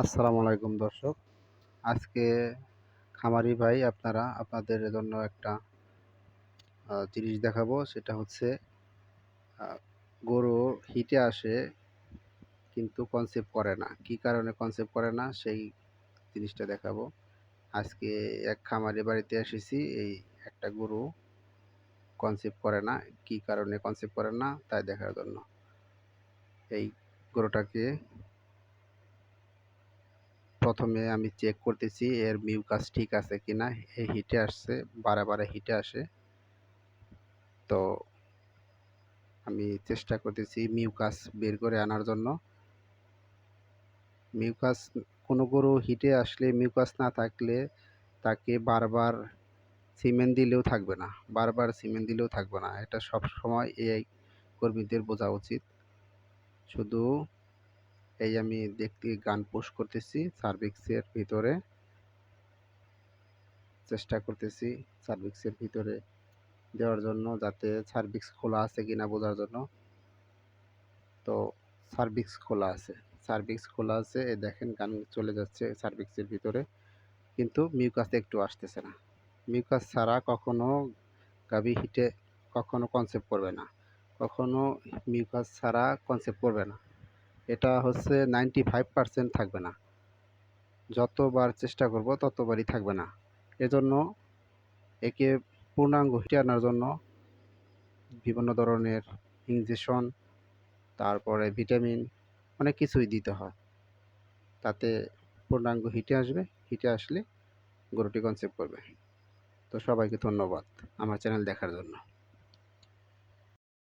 আসসালামু আলাইকুম দর্শক। আজকে খামারি ভাই আপনারা, আপনাদের জন্য একটা জিনিস দেখাবো। সেটা হচ্ছে গরু হিটে আসে কিন্তু কনসেপ্ট করে না। কি কারণে কনসেপ্ট করে না, সেই জিনিসটা দেখাবো। আজকে এক খামারি বাড়িতে এসেছি, এই একটা গরু কনসেপ্ট করে না। কি কারণে কনসেপ্ট করে না, তাই দেখার জন্য। এই গরুটাকে প্রথমে আমি চেক করতেছি, এর মিউকাস ঠিক আছে কি না এই হিটে আসছে বারে বারে হিটে আসে। তো আমি চেষ্টা করতেছি মিউকাস বের করে আনার জন্য। মিউকাস কোনো গরু হিটে আসলে মিউকাস না থাকলে তাকে বারবার সিমেন্ট দিলেও থাকবে না, বারবার সিমেন্ট দিলেও থাকবে না। এটা সব সময় এই কর্মীদের বোঝা উচিত। শুধু এই আমি দেখতে গান পোস্ট করতেছি, সার্ভিক্সের ভিতরে। চেষ্টা করতেছি সার্ভিক্সের ভিতরে দেওয়ার জন্য, যাতে সার্ভিক্স খোলা আছে কিনা বোঝার জন্য। তো সার্ভিক্স খোলা আছে, সার্ভিক্স খোলা আছে এ দেখেন গান চলে যাচ্ছে সার্ভিক্সের ভিতরে। কিন্তু মিউকাস একটু আসতেছে না। মিউকাস ছাড়া কখনো গাভি হিটে কখনো কনসেপ্ট করবে না। কখনো মিউকাস ছাড়া কনসেপ্ট করবে না। এটা হচ্ছে নাইনটি ফাইভ পারসেন্ট থাকবে না। যতবার চেষ্টা করব, ততবারই থাকবে না। এজন্য একে পূর্ণাঙ্গ হিটে আনার জন্য বিভিন্ন ধরনের ইঞ্জেকশন তারপরে ভিটামিন অনেক কিছুই দিতে হয়। তাতে পূর্ণাঙ্গ হিটে আসবে, হিটে আসলে গরুটি কনসেপ্ট করবে। তো সবাইকে ধন্যবাদ আমার চ্যানেল দেখার জন্য।